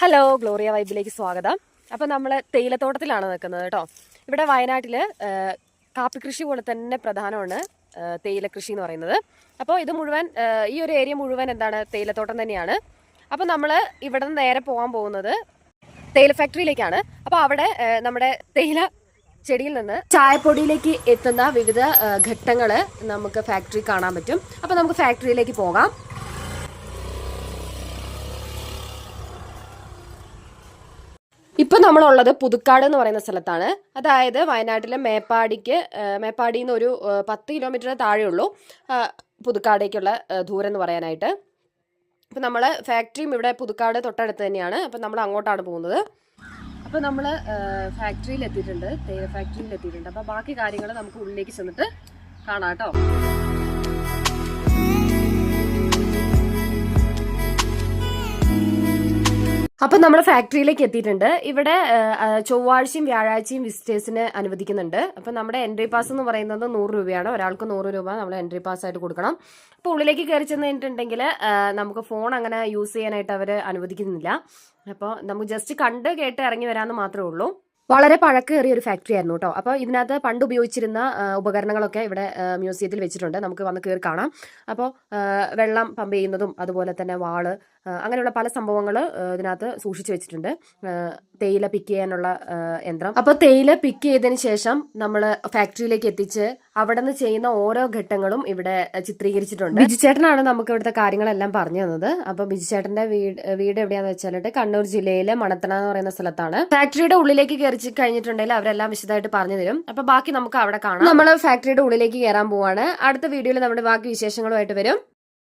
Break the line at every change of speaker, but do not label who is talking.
Hello Gloria വൈബിലേക്ക് സ്വാഗതം. അപ്പോൾ നമ്മൾ തേയിലത്തോട്ടത്തിലാണ് നിൽക്കുന്നത് കേട്ടോ. ഇവിടെ വയനാട്ടിൽ കാപ്പി കൃഷി പോലെ തന്നെ പ്രധാനമാണ് തേയില കൃഷി എന്ന് പറയുന്നത്. അപ്പോൾ ഇത് മുഴുവൻ ഈ ഒരു ഏരിയ മുഴുവൻ എന്താണ് തേയിലത്തോട്ടം തന്നെയാണ്. അപ്പോൾ നമ്മൾ ഇവിടെ നിന്ന് നേരെ പോകാൻ പോകുന്നത് തേയില ഫാക്ടറിയിലേക്കാണ്. അപ്പോൾ അവിടെ നമ്മുടെ തേയില ചെടിയിൽ നിന്ന് ചായപ്പൊടിയിലേക്ക് എത്തുന്ന വിവിധ ഘട്ടങ്ങൾ നമുക്ക് ഫാക്ടറി കാണാൻ പറ്റും. അപ്പോൾ നമുക്ക് ഫാക്ടറിയിലേക്ക് പോകാം. ഇപ്പൊ നമ്മളുള്ളത് പുതുക്കാട് എന്ന് പറയുന്ന സ്ഥലത്താണ്. അതായത് വയനാട്ടിലെ മേപ്പാടിക്ക് മേപ്പാടി മേപ്പാടിയിൽ നിന്ന് ഒരു പത്ത് കിലോമീറ്റർ താഴെയുള്ളൂ പുതുക്കാടേക്കുള്ള ദൂരം എന്ന് പറയാനായിട്ട്. അപ്പൊ നമ്മൾ ഫാക്ടറിയും ഇവിടെ പുതുക്കാട് തൊട്ടടുത്ത് തന്നെയാണ്. അപ്പം നമ്മൾ അങ്ങോട്ടാണ് പോകുന്നത്. അപ്പോൾ നമ്മൾ ഫാക്ടറിയിൽ എത്തിയിട്ടുണ്ട് തേയില ഫാക്ടറിയിൽ എത്തിയിട്ടുണ്ട്. അപ്പോൾ ബാക്കി കാര്യങ്ങൾ നമുക്ക് ഉള്ളിലേക്ക് ചെന്നിട്ട് കാണാം കേട്ടോ. അപ്പം നമ്മൾ ഫാക്ടറിയിലേക്ക് എത്തിയിട്ടുണ്ട്. ഇവിടെ ചൊവ്വാഴ്ചയും വ്യാഴാഴ്ചയും വിസിറ്റേഴ്സിന് അനുവദിക്കുന്നുണ്ട്. അപ്പം നമ്മുടെ എൻട്രി പാസ് എന്ന് പറയുന്നത് നൂറ് രൂപയാണ്. ഒരാൾക്ക് നൂറ് രൂപ നമ്മൾ എൻട്രി പാസ് ആയിട്ട് കൊടുക്കണം. അപ്പോൾ ഉള്ളിലേക്ക് കയറി ചെന്ന് കഴിഞ്ഞിട്ടുണ്ടെങ്കിൽ നമുക്ക് ഫോൺ അങ്ങനെ യൂസ് ചെയ്യാനായിട്ട് അവർ അനുവദിക്കുന്നില്ല. അപ്പോൾ നമുക്ക് ജസ്റ്റ് കണ്ട് കേട്ട് ഇറങ്ങി വരാമെന്ന് മാത്രമേ ഉള്ളൂ. വളരെ പഴക്കേറിയ ഒരു ഫാക്ടറി ആയിരുന്നു കേട്ടോ. അപ്പോൾ ഇതിനകത്ത് പണ്ട് ഉപയോഗിച്ചിരുന്ന ഉപകരണങ്ങളൊക്കെ ഇവിടെ മ്യൂസിയത്തിൽ വെച്ചിട്ടുണ്ട്. നമുക്ക് വന്ന് കയറി കാണാം. അപ്പോൾ വെള്ളം പമ്പ് ചെയ്യുന്നതും അതുപോലെ തന്നെ വാൾ അങ്ങനെയുള്ള പല സംഭവങ്ങൾ ഇതിനകത്ത് സൂക്ഷിച്ചു വെച്ചിട്ടുണ്ട്. തേയില പിക്ക് ചെയ്യാനുള്ള യന്ത്രം. അപ്പോൾ തേയില പിക്ക് ചെയ്തതിന് ശേഷം നമ്മൾ ഫാക്ടറിയിലേക്ക് എത്തിച്ച് അവിടെ നിന്ന് ചെയ്യുന്ന ഓരോ ഘട്ടങ്ങളും ഇവിടെ ചിത്രീകരിച്ചിട്ടുണ്ട്. ബിജു ചേട്ടനാണ് നമുക്ക് ഇവിടുത്തെ കാര്യങ്ങളെല്ലാം പറഞ്ഞു തന്നത്. അപ്പോൾ ബിജു ചേട്ടന്റെ വീട് വീട് എവിടെയാന്ന് വെച്ചാലിട്ട് കണ്ണൂർ ജില്ലയിലെ മണത്തണ എന്ന് പറയുന്ന സ്ഥലത്താണ്. ഫാക്ടറിയുടെ ഉള്ളിലേക്ക് കയറി കഴിഞ്ഞിട്ടുണ്ടെങ്കിൽ അവരെല്ലാം വിശദമായിട്ട് പറഞ്ഞു തരും. അപ്പൊ ബാക്കി നമുക്ക് അവിടെ കാണാം. നമ്മൾ ഫാക്ടറിയുടെ ഉള്ളിലേക്ക് കയറാൻ പോവാണ്. അടുത്ത വീഡിയോയിൽ നമ്മുടെ ബാക്കി വിശേഷങ്ങളുമായിട്ട് വരും.